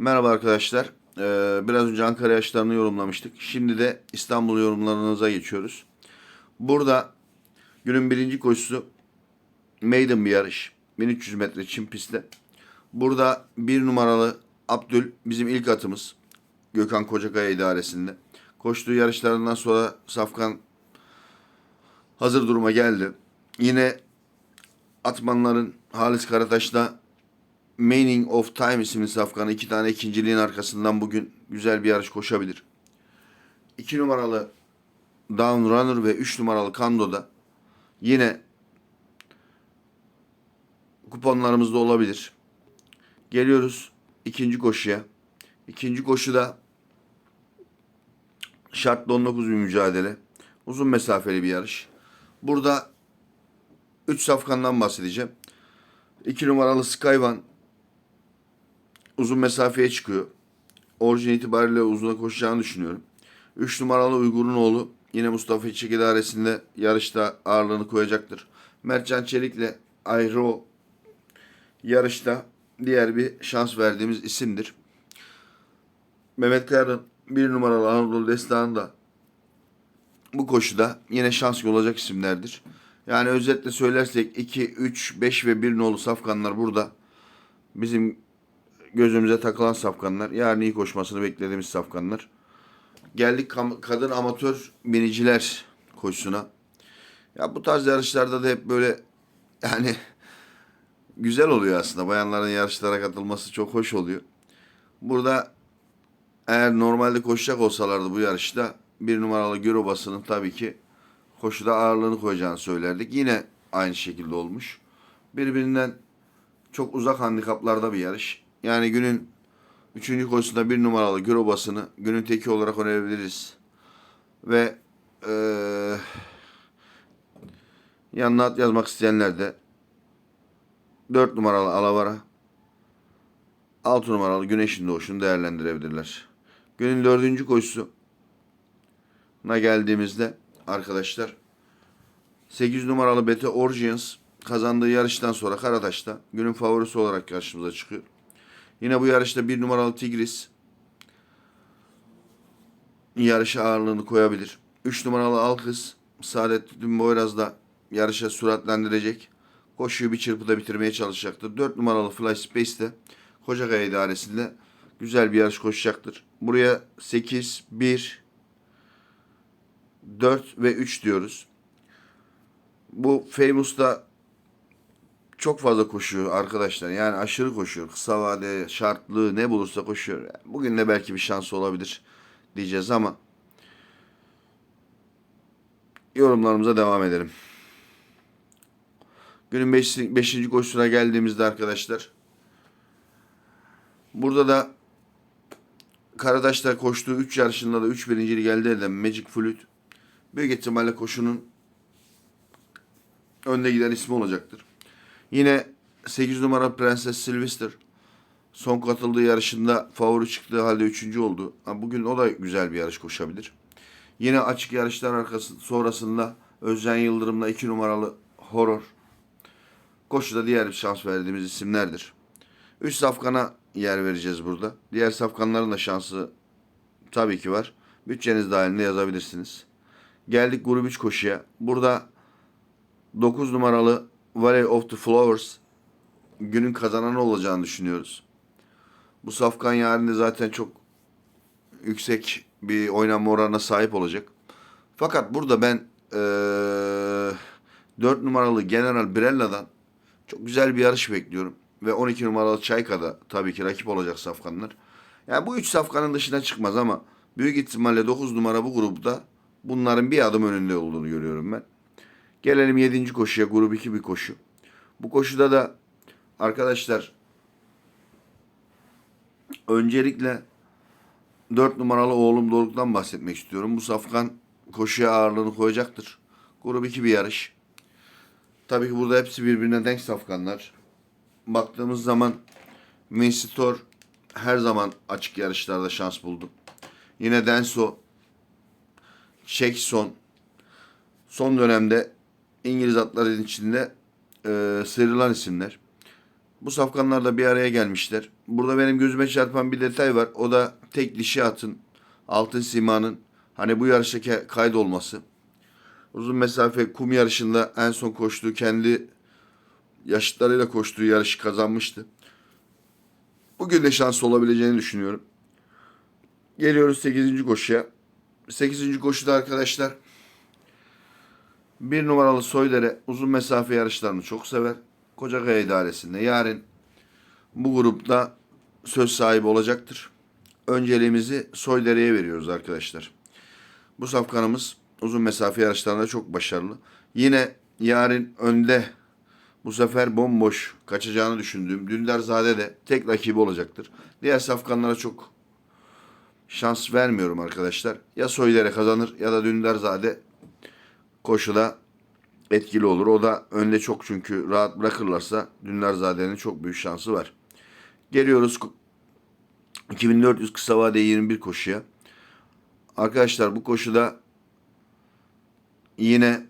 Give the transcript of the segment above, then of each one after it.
Merhaba arkadaşlar. Ee, biraz önce Ankara yaşlarını yorumlamıştık. Şimdi de İstanbul yorumlarınıza geçiyoruz. Burada günün birinci koşusu maiden bir yarış. 1300 metre çim pistte. Burada bir numaralı Abdül bizim ilk atımız. Gökhan Kocakaya idaresinde. Koştuğu yarışlarından sonra Safkan hazır duruma geldi. Yine Atmanların Halis Karataş'ta Meaning of Time isimli safkanı iki tane ikinciliğin arkasından bugün güzel bir yarış koşabilir. İki numaralı Down Runner ve üç numaralı Kando'da yine kuponlarımızda olabilir. Geliyoruz ikinci koşuya. İkinci koşuda şartlı 19 bir mücadele. Uzun mesafeli bir yarış. Burada 3 safkandan bahsedeceğim. 2 numaralı Skyvan uzun mesafeye çıkıyor. Orijin itibariyle uzuna koşacağını düşünüyorum. 3 numaralı Uygur'un oğlu yine Mustafa İçek idaresinde yarışta ağırlığını koyacaktır. Mertcan Çelik'le Ayro yarışta diğer bir şans verdiğimiz isimdir. Mehmet Kaya'nın bir numaralı Anadolu Destanı da bu koşuda yine şans olacak isimlerdir. Yani özetle söylersek 2, 3, 5 ve 1 nolu safkanlar burada bizim gözümüze takılan safkanlar. Yarın iyi koşmasını beklediğimiz safkanlar. Geldik kadın amatör biniciler koşusuna. Ya bu tarz yarışlarda da hep böyle yani güzel oluyor aslında. Bayanların yarışlara katılması çok hoş oluyor. Burada eğer normalde koşacak olsalardı bu yarışta bir numaralı Görobası'nın tabii ki koşuda ağırlığını koyacağını söylerdik. Yine aynı şekilde olmuş. Birbirinden çok uzak handikaplarda bir yarış. Yani günün üçüncü koşusunda bir numaralı Görobası'nı günün teki olarak önerebiliriz. Ve eee yanına at yazmak isteyenler de 4 numaralı Alavara 6 numaralı Güneşin Doğuşu'nu değerlendirebilirler. Günün dördüncü koşusu na geldiğimizde arkadaşlar 8 numaralı Bete Orgians kazandığı yarıştan sonra Karataş'ta günün favorisi olarak karşımıza çıkıyor. Yine bu yarışta bir numaralı Tigris yarışa ağırlığını koyabilir. 3 numaralı Alkız Saadettin Boyraz da yarışa süratlendirecek. Koşuyu bir çırpıda bitirmeye çalışacaktır. 4 numaralı Fly Space de Kocakaya idaresinde güzel bir yarış koşacaktır. Buraya 8, 1, 4 ve 3 diyoruz. Bu Famous'ta çok fazla koşuyor arkadaşlar. Yani aşırı koşuyor. Kısa vade, şartlı ne bulursa koşuyor. Bugün de belki bir şansı olabilir diyeceğiz ama yorumlarımıza devam edelim. Günün 5. Beş, koşusuna geldiğimizde arkadaşlar burada da Karadaş'ta koştuğu 3 yarışında da 3 birinciliği elde eden Magic Flute büyük ihtimalle koşunun önde giden ismi olacaktır. Yine 8 numara Prenses Sylvester son katıldığı yarışında favori çıktığı halde 3. oldu. Bugün o da güzel bir yarış koşabilir. Yine açık yarışlar arkası sonrasında Özcan Yıldırım'la 2 numaralı Horror. Koşuda diğer bir şans verdiğimiz isimlerdir. 3 safkana yer vereceğiz burada. Diğer safkanların da şansı tabii ki var. Bütçeniz dahilinde yazabilirsiniz. Geldik grup 3 koşuya. Burada 9 numaralı Valley of the Flowers günün kazananı olacağını düşünüyoruz. Bu safkan yarın zaten çok yüksek bir oynanma oranına sahip olacak. Fakat burada ben eee 4 numaralı General Brella'dan çok güzel bir yarış bekliyorum. Ve 12 numaralı Çayka'da tabii ki rakip olacak safkanlar. Yani bu 3 safkanın dışına çıkmaz ama büyük ihtimalle 9 numara bu grupta bunların bir adım önünde olduğunu görüyorum ben. Gelelim 7. koşuya grup 2 bir koşu. Bu koşuda da arkadaşlar öncelikle 4 numaralı oğlum Doruk'tan bahsetmek istiyorum. Bu safkan koşuya ağırlığını koyacaktır. Grup 2 bir yarış. Tabii ki burada hepsi birbirine denk safkanlar. Baktığımız zaman Minsitor her zaman açık yarışlarda şans buldu. Yine Denso, Çekson son dönemde İngiliz atların içinde e, sıyrılan isimler. Bu safkanlar da bir araya gelmişler. burada benim gözüme çarpan bir detay var. O da tek dişi atın altın simanın hani bu yarıştaki kaydolması. Uzun mesafe kum yarışında en son koştuğu kendi yaşıtlarıyla koştuğu yarışı kazanmıştı. Bugün de şans olabileceğini düşünüyorum. Geliyoruz 8. koşuya. 8. koşuda arkadaşlar bir numaralı Soydere uzun mesafe yarışlarını çok sever. Kocakaya idaresinde yarın bu grupta söz sahibi olacaktır. Önceliğimizi Soydere'ye veriyoruz arkadaşlar. Bu safkanımız uzun mesafe yarışlarında çok başarılı. Yine yarın önde bu sefer bomboş kaçacağını düşündüğüm Dündarzade de tek rakibi olacaktır. Diğer safkanlara çok şans vermiyorum arkadaşlar. Ya Soydere kazanır ya da Dündarzade koşuda etkili olur. O da önde çok çünkü rahat bırakırlarsa Dündarzade'nin çok büyük şansı var. Geliyoruz 2400 kısa vade 21 koşuya. Arkadaşlar bu koşuda yine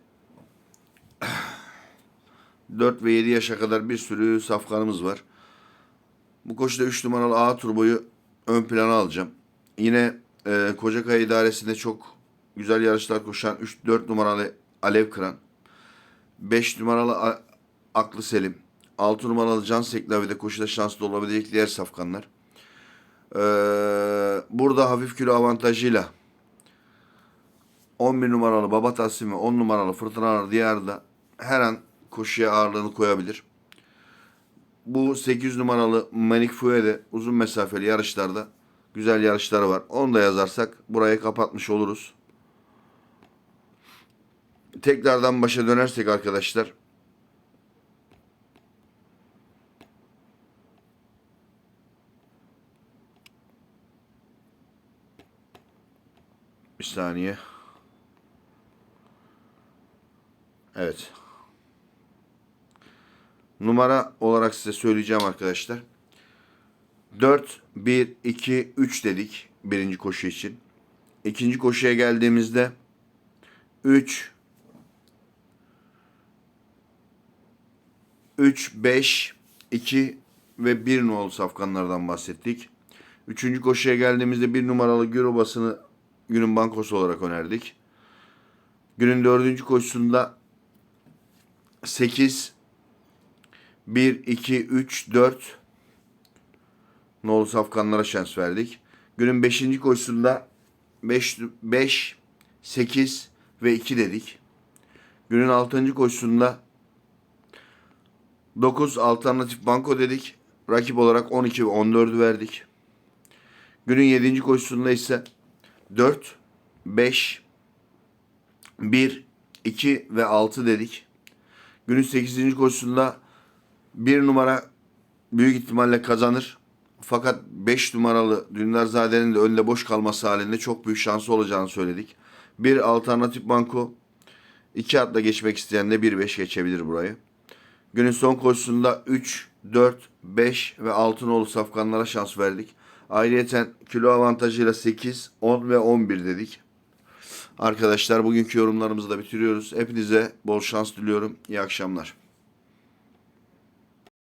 4 ve 7 yaşa kadar bir sürü safkanımız var. Bu koşuda 3 numaralı A turboyu ön plana alacağım. Yine e, Kocakaya idaresinde çok güzel yarışlar koşan 3-4 numaralı Alev Kıran. 5 numaralı Aklı Selim. 6 numaralı Can Seklavi'de koşuda şanslı olabilecek diğer safkanlar. Ee, burada hafif kilo avantajıyla 11 numaralı Baba Tasimi, 10 numaralı Fırtınalar Diyar'da her an koşuya ağırlığını koyabilir. Bu 8 numaralı Manik Fue'de uzun mesafeli yarışlarda güzel yarışları var. Onu da yazarsak burayı kapatmış oluruz. Tekrardan başa dönersek arkadaşlar. Bir saniye. Evet. Numara olarak size söyleyeceğim arkadaşlar. 4, 1, 2, 3 dedik birinci koşu için. İkinci koşuya geldiğimizde 3, 3, 5, 2 ve 1 nolu safkanlardan bahsettik. Üçüncü koşuya geldiğimizde bir numaralı Gürobas'ını günün bankosu olarak önerdik. Günün dördüncü koşusunda 8, 1, 2, 3, 4 nolu safkanlara şans verdik. Günün beşinci koşusunda 5, 5, 8 ve 2 dedik. Günün altıncı koşusunda 9 alternatif banko dedik. Rakip olarak 12 ve 14'ü verdik. Günün 7. koşusunda ise 4, 5, 1, 2 ve 6 dedik. Günün 8. koşusunda 1 numara büyük ihtimalle kazanır. Fakat 5 numaralı Dündarzade'nin de önde boş kalması halinde çok büyük şansı olacağını söyledik. Bir alternatif banko 2 atla geçmek isteyen de 1-5 geçebilir burayı. Günün son koşusunda 3, 4, 5 ve 6 nolu safkanlara şans verdik. Ayrıyeten kilo avantajıyla 8, 10 ve 11 dedik. Arkadaşlar bugünkü yorumlarımızı da bitiriyoruz. Hepinize bol şans diliyorum. İyi akşamlar.